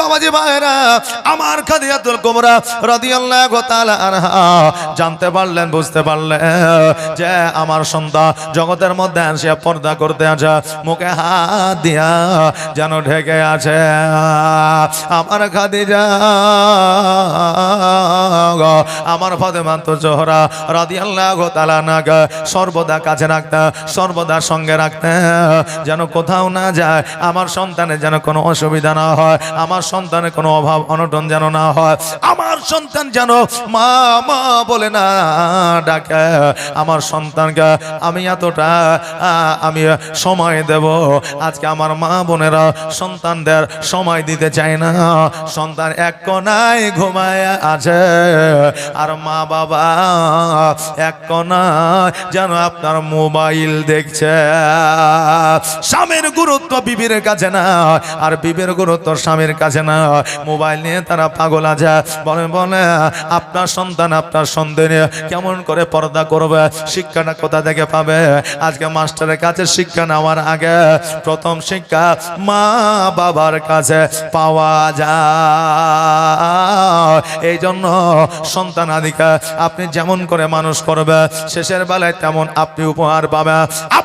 বাবাজি ভাইরা আমার খাদিয়াতুল কুবরা রাদিয়াল্লাহু তাআলা আনহা, জানতে পারলেন, বুঝতে পারলেন যে আমার সন্তান জগতের মধ্যে আসে পর্দা করতে আছে মুখে হাত দিয়া যেন ঢেকে আছে। আমার খাদিজা আমার ফাতেমা তো জোহরা রাদিয়াল্লাহু তাআলা নাগা সর্বদা কাছে রাখতে, সর্বদা সঙ্গে রাখতে, যেন কোথাও না যায়, আমার সন্তানের যেন কোনো অসুবিধা না হয়, আমার সন্তানের কোনো অভাব, অনটন যেন না হয়। আমার সন্তান যেন মা মা বলে না ডাকে। আমার সন্তানকে আমি এতটা আমি সময় দেব। আজকে আমার মা বোনেরা সন্তানদের সময় দিতে চায় না। সন্তান এক কোনায় ঘুমায় আছে। আর মা বাবা এক কোনায় যেন আপনার মোবাইল দেখছে। স্বামীর গুরুত্ব বিবির কাছে না। আর বিবির গুরুত্ব স্বামীর কাছে না, মোবাইল নিয়ে তারা পাগল আছে। বলে বলে আপনার সন্তান আপনার সন্তান কেমন করে পর্দা করবে? শিক্ষাটা কোথা থেকে পাবে? আজকে মাস্টারের কাছে শিক্ষা নেওয়ার আগে প্রথম শিক্ষা মা বাবার কাছে পাওয়া যায়। এই জন্য সন্তান আদিকা আপনি যেমন করে মানুষ করবে, শেষের বেলায় তেমন আপনি উপহার যদি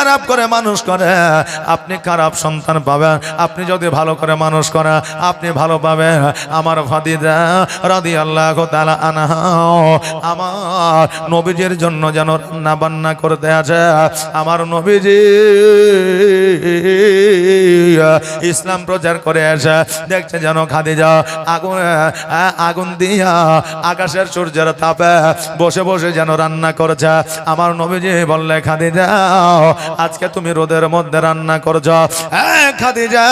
খারাপ করে মানুষ করে, আপনি খারাপ সন্তান পাবেন। আপনি যদি ভালো করে মানুষ করে, আপনি ভালো পাবেন। আমার ফাদিদা রাদি আল্লাহ তালা আমার নবীজির জন্য যেন রান্না বান্না করতে আছে, আমার নবীজি ইসলাম প্রচার করে আসে দেখছে যেন খাদিজা আগুন আ- আগুন দিয়া আকাশের সূর্যের তাপে বসে বসে যেন রান্না করেছে। আমার নবীজি বললে খাদি খাদিজা আজকে তুমি রোদের মধ্যে রান্না করছ। হ্যাঁ খাদিজা,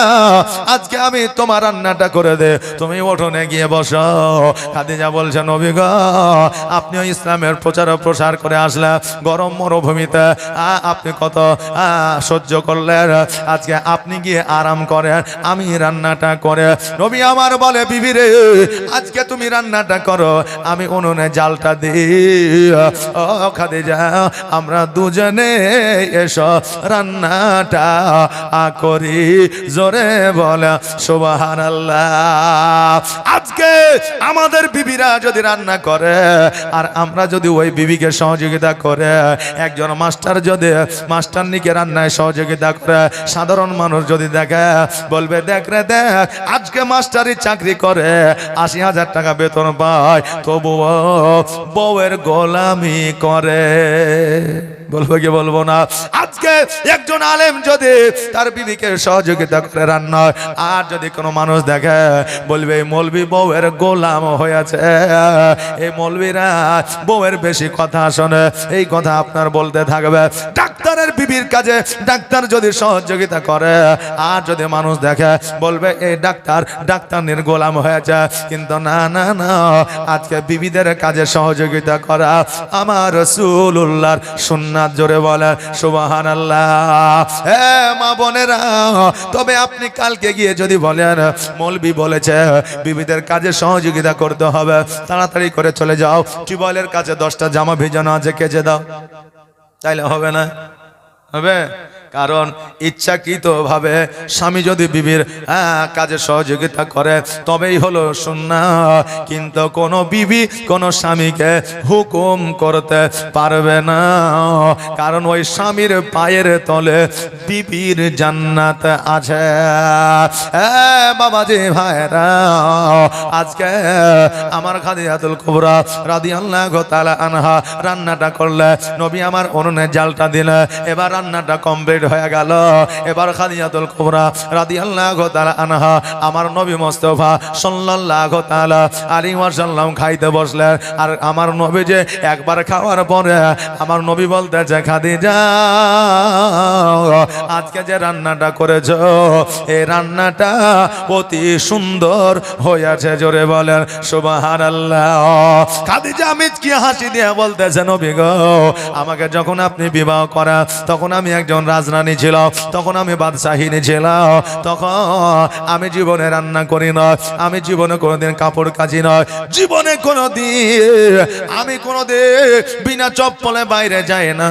আজকে আমি তোমার রান্নাটা করে দে। তুমি উঠোনে গিয়ে বসো। খাদিজা বলছে, নবী গো আপনিও ইসলামের প্রচার প্রসার করে আসলে গরম মরুভূমিতে আপনি কত সহ্য করলেন? আজকে আপনি গিয়ে আরাম করেন, আমি রান্নাটা করে নবী আমার বলে, বিবি রে, আজকে তুমি রান্নাটা করো, আমি উনুনে জালটা দিই। ও খাদিজা, আমরা দুজনে এসো। রান্নাটা করি জোরে বলা সুবাহান আজকে আমাদের বিবিরা যদি রান্না করে, আর আমরা যদি ওই বিবিকে সহযোগিতা করে, একজন মাস্টার যদি মাস্টার নিকে রান্নায় সহযোগিতা করে, সাধারণ মানুষ যদি দেখে, বলবে, দেখ রে, দেখ, আজকে মাস্টারি চাকরি করে, আশি হাজার টাকা বেতন পায়, তবুও বউয়ের গোলামি করে। বলব কি বলব না? আজকে একজন আলেম যদি তার বিবিকে সহযোগিতা করে রান্না আর যদি কোনো মানুষ দেখে, বলবে, এই মলবি বউয়ের গোলাম হয়েছে। এই মলবিরা বউয়ের বেশি কথা শোনে, এই কথা আপনার বলতে থাকবে। ডাক্তারের বিবির কাজে ডাক্তার যদি সহযোগিতা করে, আর যদি মানুষ দেখে, বলবে এই ডাক্তার ডাক্তারের গোলাম হয়েছে। কিন্তু না না না, আজকে বিবিদের কাজে সহযোগিতা করা আমার রসুল্লাহর সুন্নাত জোরে বলে সুবাহান আল্লাহ মা বোনেরা, তবে আপনি কালকে গিয়ে যদি বলেন, মৌলবি বলেছে, বিবিদের কাজে সহযোগিতা করতে হবে, তাড়াতাড়ি করে চলে যাও। টিউবওয়েলের কাছে দশটা জামা ভেজানো আছে, কেচে দাও। তাইলে হবে না। হবে কারণ ইচ্ছাকৃত ভাবে স্বামী যদি বিবির হ্যাঁ, কাজে সহযোগিতা করে তবেই হলো সুন্না কিন্তু কোন বিবি কোন স্বামীকে হুকুম করতে পারবে না। কারণ ওই স্বামীর পায়ের তলে বিবির জান্নাত আছে। বাবাজি ভাইরা আজকে আমার খাদি খাদিজাতুল কুবরা রাদিয়াল্লাহু তাআলা আনহা রান্নাটা করলে নবী আমার উনুনে জালটা দিলে এবার রান্নাটা কমপ্লিট হয়ে গেল। এবার খাদিজাতুল কুবরা রাদিয়াল্লাহু তাআলা আনহা আমার নবী মুস্তাফা সাল্লাল্লাহু তাআলা আলাইহি ওয়াসাল্লাম খাইতে বসলেন। আর আমার নবী যে একবার খাওয়ার পরে আমার নবী বলতেছে, খাদিজা, আজকে যে রান্নাটা করেছ এই রান্নাটা অতি সুন্দর হয়েছে। জোরে বলেন সুবাহান আল্লাহ খাদিজা মিচকি হাসি দিয়ে বলতেছে, নবী গো, আমাকে যখন আপনি বিবাহ করা তখন আমি একজন রাজা রাজরানী ছিল তখন আমি বাদশাহিনী ছিলাম তখন আমি জীবনে রান্না করি না আমি জীবনে কোনোদিন কাপড় কাজি নয় জীবনে কোনোদিন আমি কোনোদিন বিনা চপ্পলে বাইরে যাই না।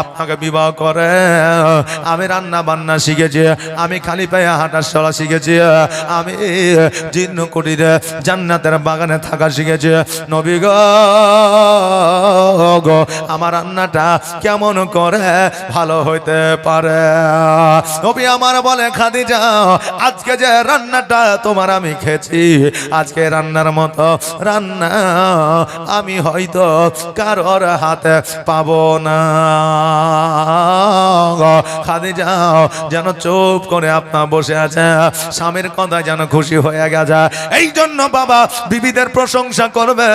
আপনাকে বিবাহ করে আমি রান্না বান্না শিখেছি আমি খালি পায়ে হাঁটা চলা শিখেছি আমি জিন্ন কুটিরে জান্নাতের বাগানে থাকা শিখেছি। নবী গো, আমার রান্নাটা কেমন করে ভালো হইতে পারে। নবী আমার বলে খাদি যাও আজকে যে রান্নাটা তোমার আমি খেয়েছি, আজকে রান্নার মতো রান্না আমি হয়তো কারোর হাতে পাব না। খাদি যাও যেন চুপ করে আপনার বসে আছে, স্বামীর কথা যেন খুশি হয়ে গেছে। এই জন্য বাবা, বিবিদের প্রশংসা করবে।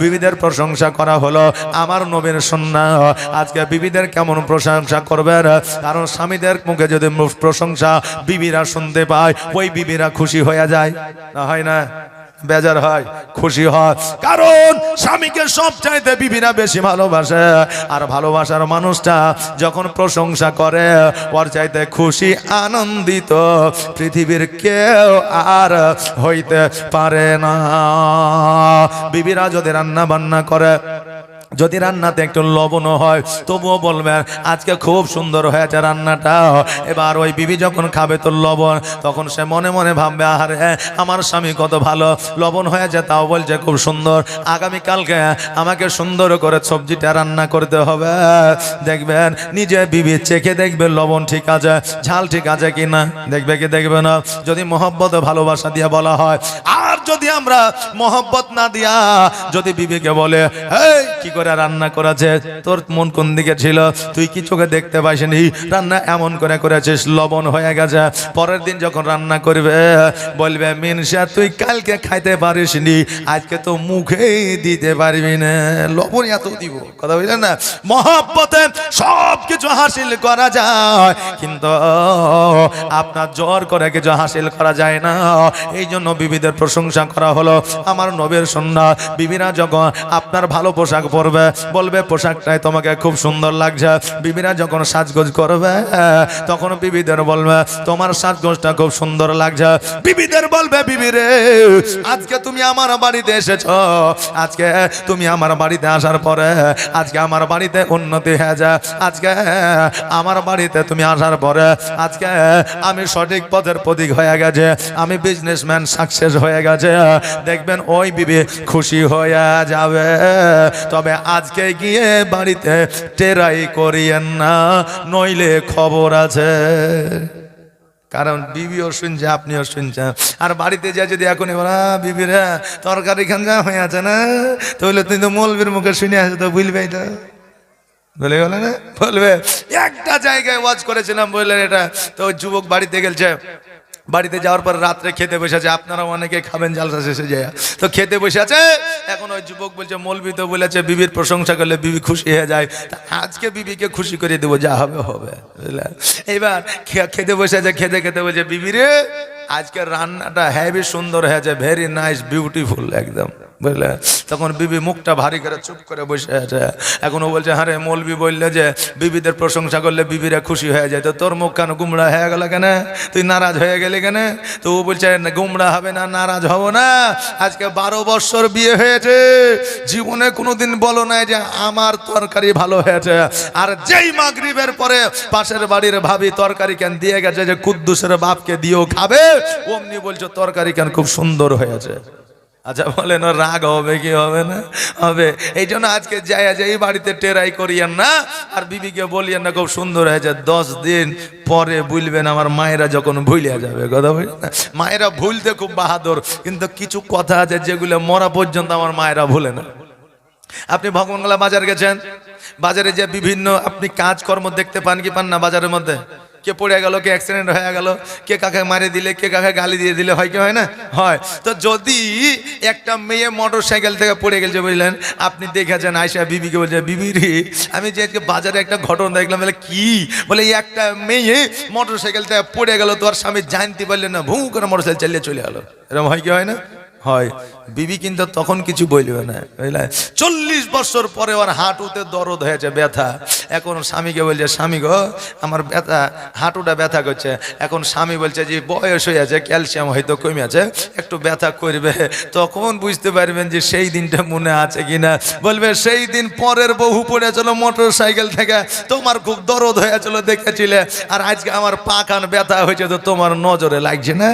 বিবিদের প্রশংসা করা হলো আমার নবীর সন্না আজকে বিবিদের কেমন প্রশংসা করবেন কারণ স্বামীদের মুখে যদি প্রশংসা বিবিরা শুনতে পায়, ওই বিবিরা খুশি হয়ে যায়। না হয় না? বেজার হয়, খুশি হয়। কারণ স্বামীকে সব চাইতে বিবিরা বেশি ভালোবাসে। আর ভালোবাসার মানুষটা যখন প্রশংসা করে, ওর চাইতে খুশি, আনন্দিত পৃথিবীর কেউ আর হইতে পারে না। বিবিরা যদি রান্না বান্না করে যদি রান্নাতে একটু লবণ হয়, তবুও বলবেন, আজকে খুব সুন্দর হয়েছে রান্নাটা। এবার ওই বিবি যখন খাবে তোর লবণ, তখন সে মনে মনে ভাববে, আহারে, আমার স্বামী কত ভালো, লবণ হয়েছে তাও বলছে খুব সুন্দর। আগামীকালকে আমাকে সুন্দর করে সবজিটা রান্না করতে হবে। দেখবেন, নিজে বিবি চেখে দেখবে লবণ ঠিক আছে, ঝাল ঠিক আছে কি না দেখবে কি দেখবে না? যদি মহব্বত ভালোবাসা দিয়ে বলা হয়, আর যদি আমরা মহব্বত না দিয়া যদি বিবিকে বলে, এই কি করে রান্না করেছে তোর মন কোন দিকে ছিল? তুই কি চোখে দেখতে পাইসনি? রান্না এমন করে করেছিস, লবণ হয়ে গেছে। পরের দিন যখন রান্না করবে, বলবে, মিনসা, তুই কালকে খাইতে পারিস নি আজকে তো মুখেই দিতে পারবি না। লবণ এত দিব। কথা বুঝলেন না? মহব্বতে সব কিছু হাসিল করা যায়। কিন্তু আপনার জ্বর করে কিছু হাসিল করা যায় না। এই জন্য বিবিদের প্রশংসা করা হলো। আমার নবীর সন্ধ্যা বিবিরা যখন আপনার ভালো পোশাক পরবে বলবে, পোশাকটাই তোমাকে খুব সুন্দর লাগছে। বিবিরা যখন সাজগোজ করবে, তখন বিবিদের বলবে, তোমার সাজগোজটা খুব সুন্দর লাগছে। বিবিদের বলবে, বিবিরে, আজকে তুমি আমার বাড়িতে এসেছ। আজকে তুমি আমার বাড়িতে আসার পরে, আজকে আমার বাড়িতে উন্নতি হয়ে যায় আজকে আমার বাড়িতে তুমি আসার পরে, আজকে আমি সঠিক পথের প্রতীক হয়ে গেছে। আমি বিজনেসম্যান সাকসেস হয়ে গেছে। দেখবেন ওই বিবি খুশি হয়ে যাবে। তবে আজকে গিয়ে বাড়িতে টেরাই করিয়েন না, নইলে খবর আছে। কারণ বিবিও শুনছে, আপনিও শুনছেন। আর বাড়িতে যা যদি এখন এবার বিবির তরকারি খান যা হয়ে আছে না? তাহলে তুই তো মলবির মুখে শুনে আছে তো বুঝবেই তো বলে গেল না? বলবে একটা জায়গায় ওয়াজ করেছিলাম বললেন এটা, তো যুবক বাড়িতে গেলছে। বাড়িতে যাওয়ার পর রাত্রে খেতে বসে আছে আপনারা অনেকে খাবেন জালসা শেষে যায় তো খেতে বসে আছে, এখন ওই যুবক বলছে, মলবি তো বলেছে, বিবির প্রশংসা করলে বিবি খুশি হয়ে যায়। আজকে বিবিকে খুশি করে দেবো, যা হবে হবে। খে- খেতে বসে আছে, খেতে খেতে বলছে, বিবি রে আজকে রান্নাটা হেভি সুন্দর হয়েছে ভেরি নাইস বিউটিফুল একদম বুঝলে? তখন বিবি মুখটা ভারী করে চুপ করে বসে আছে। এখন ও বলছে হ্যাঁ রে মৌলবি বললে যে বিবিদের প্রশংসা করলে বিবিরা খুশি হয়ে যায়। তো তোর মুখ কেন গুমড়া হয়ে গেল কেন? তুই নারাজ হয়ে গেলি কেন? তো ও বলছে "না, গুমড়া হবে না নারাজ হব না। আজকে বারো বছর বিয়ে হয়েছে। জীবনে কোনো দিন বলো নাই যে আমার তরকারি ভালো হয়েছে। আর যেই মাগরিবের পরে পাশের বাড়ির ভাবি তরকারি কেন দিয়ে গেছে যে কুদ্দুসের বাপকে দিয়েও খাবে? অমনি বলছো, তরকারি কেন খুব সুন্দর হয়েছে? আচ্ছা বলেন রাগ হবে কি হবে না? হবে। এই জন্য আজকে যাই যে এই বাড়িতে টেরাই করিয়েন না, আর বিবিকে বলিয়েন না, খুব সুন্দর হয়েছে। দশ দিন পরে ভুলবেন, আমার মায়েরা যখন ভুলিয়া যাবে, কথা বলি না? মায়েরা ভুলতে খুব বাহাদুর, কিন্তু কিছু কথা আছে যেগুলো মরা পর্যন্ত আমার মায়েরা ভুলে না। আপনি ভগবানগোলা বাজার গেছেন? বাজারে যে বিভিন্ন আপনি কাজকর্ম দেখতে পান কি পান না বাজারের মধ্যে? কে পড়ে গেল, কে অ্যাক্সিডেন্ট হয়ে গেল, কে কাকে মারে দিলে, কে কাকে গালি দিয়ে দিলে, হয় কি হয় না? হয়। তো যদি একটা মেয়ে মোটর সাইকেল থেকে পড়ে গেছে বুঝলেন, আপনি দেখেছেন আয়সা বিবিকে বলছে, বিবি রে, আমি যে আজকে বাজারে একটা ঘটনা দেখলাম, বলে কি? বলে একটা মেয়ে মোটর সাইকেল থেকে পড়ে গেল, তোর স্বামী জানতে পারলে না, ভু করে মোটর সাইকেল চালিয়ে চলে গেলো। এরকম হয় কি হয় না? হয়। বিবি কিন্তু তখন কিছু বলবে না। বুঝলে? চল্লিশ বছর পরে ওর হাঁটুতে দরদ হয়েছে, ব্যথা। এখন স্বামীকে বলছে, স্বামী গো, আমার ব্যথা, হাঁটুটা ব্যথা করছে। এখন স্বামী বলছে যে, বয়স হয়ে আছে ক্যালসিয়াম হয়তো কমে আছে, একটু ব্যথা করবে। তখন বুঝতে পারবেন যে, সেই দিনটা মনে আছে কিনা। বলবে, সেই দিন পরের বহু পড়েছিল মোটর সাইকেল থেকে, তোমার খুব দরদ হয়েছিল দেখেছিলে, আর আজকে আমার পাকান ব্যথা হয়েছে, তো তোমার নজরে লাগছে না?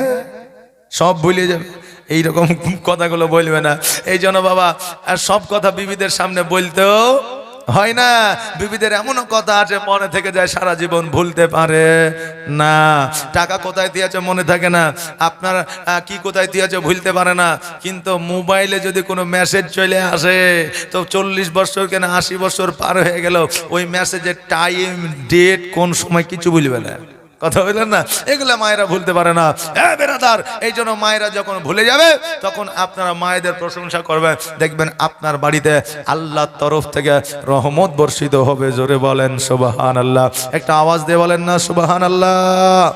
সব ভুলে যাবে। এইরকম কথাগুলো বলবে না। এই জন্য বাবা, আর সব কথা বিবিদের সামনে বলতেও হয় না। বিবিদের এমনও কথা আছে, মনে থেকে যায় সারা জীবন ভুলতে পারে না। টাকা কোথায় দিয়েছে মনে থাকে না। আপনার কি কোথায় দিয়েছে ভুলতে পারে না। কিন্তু মোবাইলে যদি কোনো মেসেজ চলে আসে, তো চল্লিশ বছর কেন আশি বছর পার হয়ে গেল, ওই মেসেজের টাইম ডেট কোন সময় কিছু ভুলবে না। কথা বললেন না? এগুলো মায়েরা ভুলতে পারে না। হ্যাঁ বেরাদার, এই জন্য মায়েরা যখন ভুলে যাবে, তখন আপনারা মায়েদের প্রশংসা করবেন। দেখবেন আপনার বাড়িতে আল্লাহর তরফ থেকে রহমত বর্ষিত হবে, জোরে বলেন সুবাহান আল্লাহ একটা আওয়াজ দিয়ে বলেন না সুবাহান আল্লাহ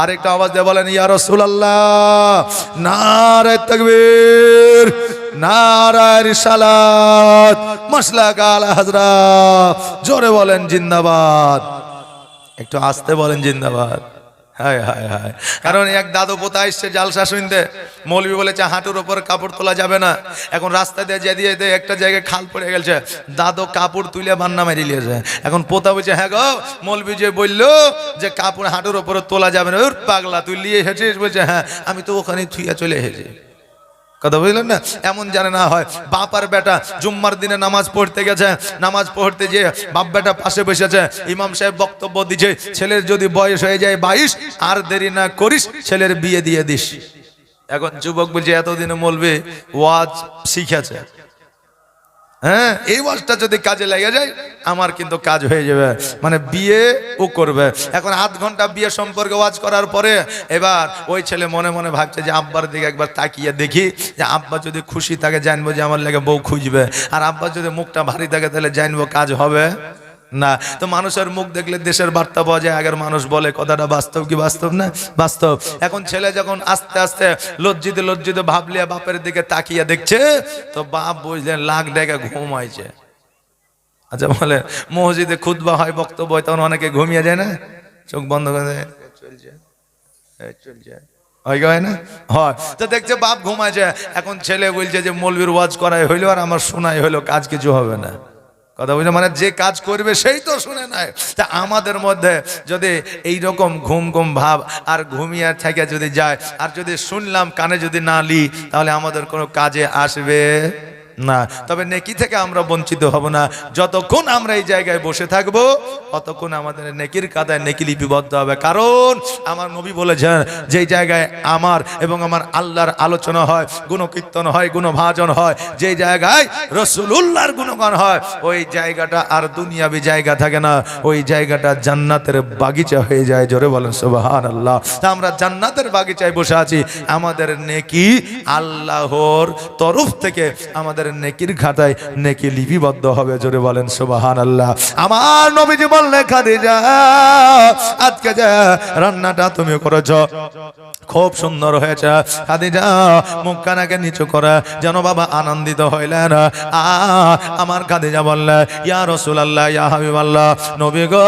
আর একটা আওয়াজ দিয়ে বলেন, ইয়া রসুল আল্লাহ নারে তকবীর, নারায় রিসালাত মশলা কাল হাজরা। জোরে বলেন, জিন্দাবাদ। একটু আসতে বলেন, জিন্দাবাদ। হায় হায় হায়। কারণ এক দাদু পোতা এসছে জালসা শুনতে। মৌলবি বলেছে, হাঁটুর ওপর কাপড় তোলা যাবে না। এখন রাস্তা দিয়ে যে দিয়ে একটা জায়গায় খাল পড়ে গেছে দাদু কাপড় তুলে বান্না মেরে নিয়েছে। এখন পোতা বলছে হ্যাঁ গো। মৌলবি যে বলল যে, কাপড় হাঁটুর ওপরে তোলা যাবে না। পাগলা, তুই নিয়ে এসেছিস বলছে হ্যাঁ আমি তো ওখানে থুইয়া চলে এসেছি। কথা বুঝলেন না? এমন জানে না হয়, বাপ আর বেটা জুম্মার দিনে নামাজ পড়তে গেছে, নামাজ পড়তে যেয়ে বাপ বেটা পাশে বসেছে, ইমাম সাহেব বক্তব্য দিছে, ছেলের যদি বয়স হয়ে যায় বাইশ, আর দেরি না করিস, ছেলের বিয়ে দিয়ে দিস। এখন যুবক বলছে, এতদিনে মলবে, ওয়াজ শিখেছে। হ্যাঁ এই ওয়াজটা যদি কাজে লেগে যায়, আমার কিন্তু কাজ হয়ে যাবে। মানে বিয়ে ও করবে। এখন আধ ঘণ্টা বিয়ে সম্পর্কে ওয়াজ করার পরে এবার ওই ছেলে মনে মনে ভাবছে যে আব্বার দিকে একবার তাকিয়ে দেখি, যে আব্বা যদি খুশি থাকে জানব যে আমার লেগে বউ খুঁজবে। আর আব্বা যদি মুখটা ভারী থাকে তাহলে জানব কাজ হবে। না। তো মানুষের মুখ দেখলে দেশের বার্তা পাওয়া যায়, আগের মানুষ বলে, কথাটা বাস্তব কি বাস্তব না? বাস্তব। এখন ছেলে যখন আস্তে আস্তে লজ্জিত লজ্জিত ভাবলিয়া বাপের দিকে তাকিয়ে দেখছে, তো বাপ বুঝলেন, লাখ ডেকে ঘুমাইছে। আচ্ছা বলে, মসজিদে খুদবা হয়, বক্তব্য হয়, তখন অনেকে ঘুমিয়ে যায় না? চোখ বন্ধ করে চলছে চলছে। হয় না? হয়। তো দেখছে বাপ ঘুমাইছে। এখন ছেলে বলছে যে মৌলবীর ওয়াজ করাই হইল আর আমার শোনাই হইল, কাজ কিছু হবে না। কথা বুঝলে মানে যে কাজ করবে সেই তো শুনে নাই তা আমাদের মধ্যে যদি এই রকম ঘুম ঘুম ভাব আর ঘুমিয়ে থেকে যদি যায়, আর যদি শুনলাম, কানে যদি না লি, তাহলে আমাদের কোনো কাজে আসবে? না। তবে নেকি থেকে আমরা বঞ্চিত হব না। যতক্ষণ আমরা এই জায়গায় বসে থাকব, ততক্ষণ আমাদের নেকির কাদায় নেকি লিপিবদ্ধ হবে। কারণ আমার নবী বলেছেন, যেই জায়গায় আমার এবং আমার আল্লাহর আলোচনা হয়, গুণকীর্তন হয়, গুণভাজন হয়, যেই জায়গায় রসুলুল্লাহর গুণগান হয়, ওই জায়গাটা আর দুনিয়াবি জায়গা থাকে না। ওই জায়গাটা জান্নাতের বাগিচা হয়ে যায়। জোরে বলেন সুবাহান আল্লাহ তা আমরা জান্নাতের বাগিচায় বসে আছি। আমাদের নেকি আল্লাহর তরফ থেকে আমাদের নেকির খাতায় নেকি লিপিবদ্ধ হবে, জোরে বলেন সুবাহান আল্লাহ আমার নবীজি বললে খাদিজা, আজকে যা রান্নাটা তুমি করেছ, খুব সুন্দর হয়েছে। খাদিজা, মুখখানাকে নিচু করে যেন বাবা আনন্দিত হইলেন। আ, আমার খাদিজা বললে, ইয়া রসুল আল্লাহ ইয়া হাবিব আল্লাহ নবী গো,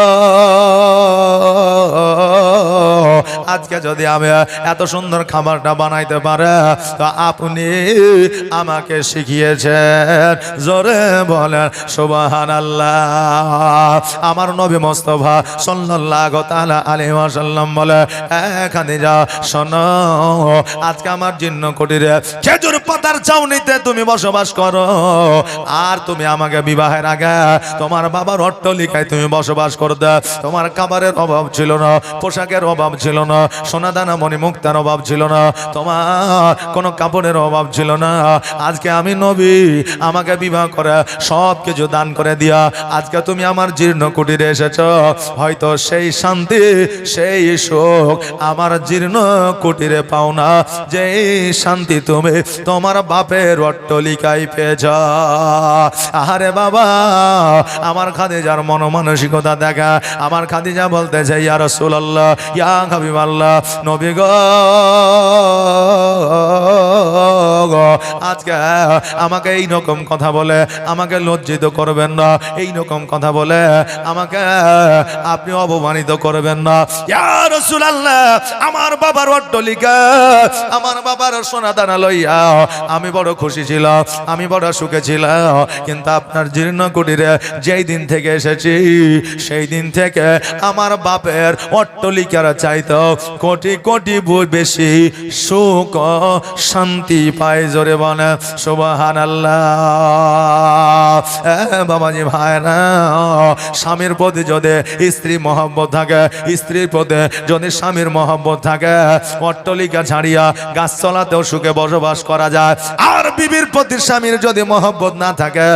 আজকে যদি আমি এত সুন্দর খাবারটা বানাইতে পারে, তো আপনি আমাকে শিখিয়েছেন জোরে বলেন সুবাহান আল্লাহ আমার নবী মোস্তফা সাল্লাল্লাহু তাআলা আলাইহি ওয়াসাল্লাম বলে এখানে যা শোনো, আজকে আমার জিন্ন কুটিরে খেজুর পাতার চাউনিতে তুমি বসবাস করো। আর তুমি আমাকে বিবাহের আগে তোমার বাবার অট্টলিকায় তুমি বসবাস করতে। তোমার খাবারের অভাব ছিল না, পোশাকের অভাব ছিল না সোনাদানা মণি মুক্তার অভাব ছিল না, তোমার কোনো কাপড়ের অভাব ছিল না। আজকে আমি নবী আমাকে বিবাহ করে, সব কিছু দান করে দিয়া আজকে তুমি আমার জীর্ণ কুটিরে এসেছ। হয়তো সেই শান্তি, সেই সুখ আমার জীর্ণ কুটিরে পাও না। যে শান্তি তুমি তোমার বাপের অট্টলিকায় পেয়েছ। আরে বাবা, আমার খাদিজার মনোমানসিকতা দেখা। আমার খাদিজা বলতে চাই, ইয়া রাসূলুল্লাহ, ইয়া হাবিবাল্লাহ নবী গো। আজকে আমাকে এই রকম কথা বলে, আমাকে লজ্জিত করবেন না। এই রকম কথা বলে আমাকে, আপনি অপমানিত করবেন না। আমার বাবার অট্টলিকা আমার বাবার সোনা দানা লইয়া আমি বড় খুশি ছিলাম, আমি বড় সুখে ছিলাম। কিন্তু আপনার জীর্ণ কুটিরে যেই দিন থেকে এসেছি, সেই দিন থেকে আমার বাপের অট্টলিকার চাইত কোটি কোটি বেশি সুখ শান্তি পায় জোরে বলে সুবাহান স্বামীর প্রতি যদি স্ত্রী মহব্বত থাকে, স্ত্রীর প্রতি যদি স্বামীর মহব্বত থাকে, অট্টলিকা ছাড়িয়া গাছতলাতেও সুখে বসবাস করা যায়। আর বিবির প্রতি স্বামীর যদি মহব্বত না থাকে,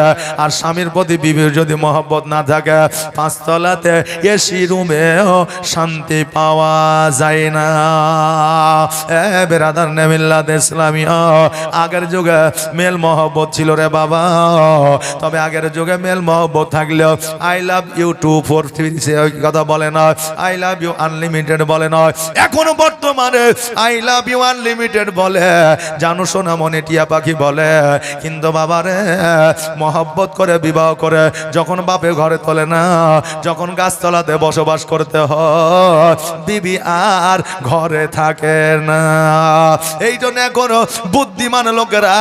আর স্বামীর প্রতি বিবির যদি মহব্বত না থাকে, পাঁচতলাতে এসি রুমেও শান্তি পাওয়া যায় না। এ বেরাদার নেমিল্লাদ ইসলামিয়া, আগের যুগে মেল মহব্বত ছিল রে বাবা। তবে আগের যুগে মেল মহব্বত থাকলেও I love you two four three কথা বলে না। আই লাভ ইউ আনলিমিটেড বলে না। এখন বর্তমানে আই লাভ ইউ আনলিমিটেড বলে। জানো শোনা মনে টিয়া পাখি বলে। কিন্তু বাবারে মহব্বত করে, বিবাহ করে যখন বাপে ঘরে তোলে না, যখন গাছতলাতে বসবাস করতে হয়, বিবি আর ঘরে থাকে না। এই জন্য এখনও বুদ্ধিমান লোকেরা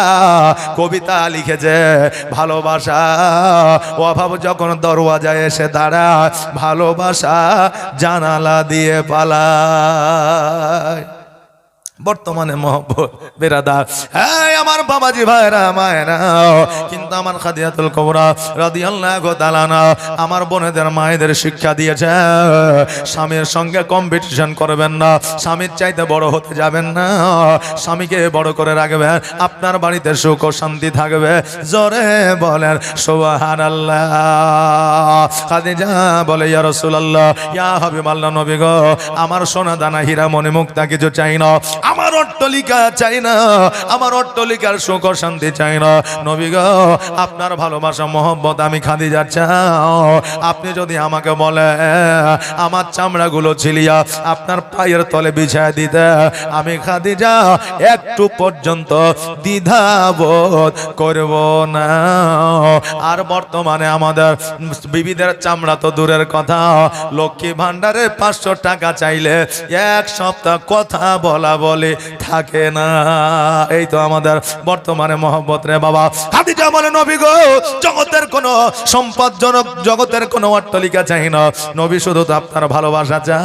কবিতা লিখেছে ভালোবাসা অভাব যখন দরওয়াজায় এসে দাঁড়া ভালোবাসা জানালা দিয়ে পালায়। বর্তমানে মহব্বত, বেরাদার। হ্যাঁ আমার বাবাজি ভাইরা, মায়েরা, কিন্তু আমার খাদিয়াতুল কবরা রাদিয়াল্লাহু তাআলা আমার বোনেদের, মায়েদের শিক্ষা দিয়েছে, স্বামীর সঙ্গে কম্পিটিশন করবেন না, স্বামীর চাইতে বড় হতে যাবেন না, স্বামীকে বড় করে রাখবেন, আপনার বাড়িতে সুখ ও শান্তি থাকবে। জোরে বলেন, সুবহানাল্লাহ। খাদিজা বলে, ইয়া রাসূলুল্লাহ, ইয়া হাবিবাল্লাহ নবী গো, আমার সোনা দানা হীরা মনে মুক্তা কিছু চাই না আমার অট্টলিকা চাই না, আমার অট্টলিকার সুখ শান্তি চাই না। নবী গো, আপনার ভালোবাসা, মোহব্বত আমি খাদি যাচ্ছি আপনি যদি আমাকে বলে আমার চামড়াগুলো ছিলিয়া আপনার পায়ের তলে বিছায় দিতে, আমি খাদি যা একটু পর্যন্ত দ্বিধাবোধ করব না। আর বর্তমানে আমাদের বিবিদের চামড়া তো দূরের কথা। লক্ষ্মী ভান্ডারে পাঁচশো টাকা চাইলে এক সপ্তাহ কথা বলা বলে, থাকে না। এই তো আমাদের বর্তমানে মহব্বত রে বাবা। খাদিজা বলে, নবী গো, জগতের কোন সম্পদজনক জগতের কোন অট্টলিকা চাই না। নবী শুধু তো আপনার ভালোবাসা চা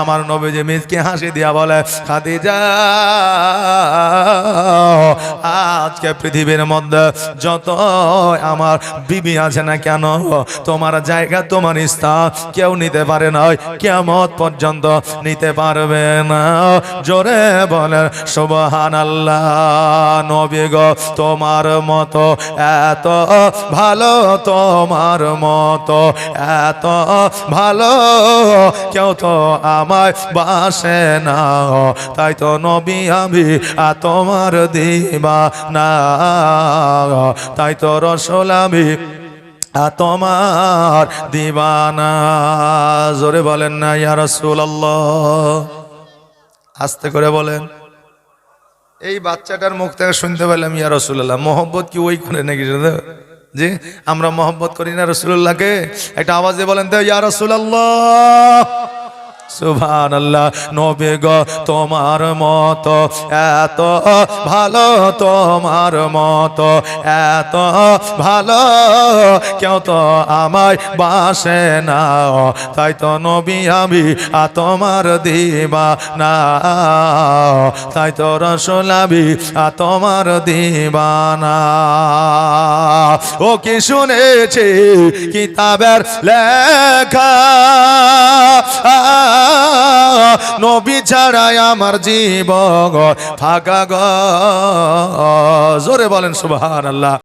আমার নবী যে মিজকে হাসি দিয়া বলে, খাদিজা, আজকে পৃথিবীর মধ্যে যত আমার বিবি আছে না কেন, তোমার জায়গা, তোমার স্থান কেউ নিতে পারে না কেমত পর্যন্ত নিতে পারবে না। জোরে বলেন সুবহান আল্লাহ নবী গো, তোমার মতো, এত ভালো তোমার মতো, এত ভালো কেউ তো আমায় বাসে না। তাই তো নবী আমি তোমার দিবা না তাই তো রসল আমি তোমার দিবানা। জোরে বলেন না, ইয়া রাসূলুল্লাহ। আস্তে করে বলেন, এই বাচ্চাটার মুখ থেকে শুনতে পেলাম ইয়া রসুল্লাহ মোহব্বত কি ওই করে নাকি? জি, আমরা মোহব্বত করি না রসুল্লাহকে একটা আওয়াজে বলেন তো, ইয়া রসুল্লাহ সুভান আল্লাহ নবে তোমার মত, এত ভালো তোমার মত, এত ভালো কেউ তো আমায় বাসে না তাই তো নবী আমি, আর তোমার দিবা না তাই তো রসলাবি আর তোমার দিবা না ও কি শুনেছি কিতাবের লেখা? নবী ছাড়াই আমার জীবন ফাঁকা গ। জোরে বলেন সুবহান আল্লাহ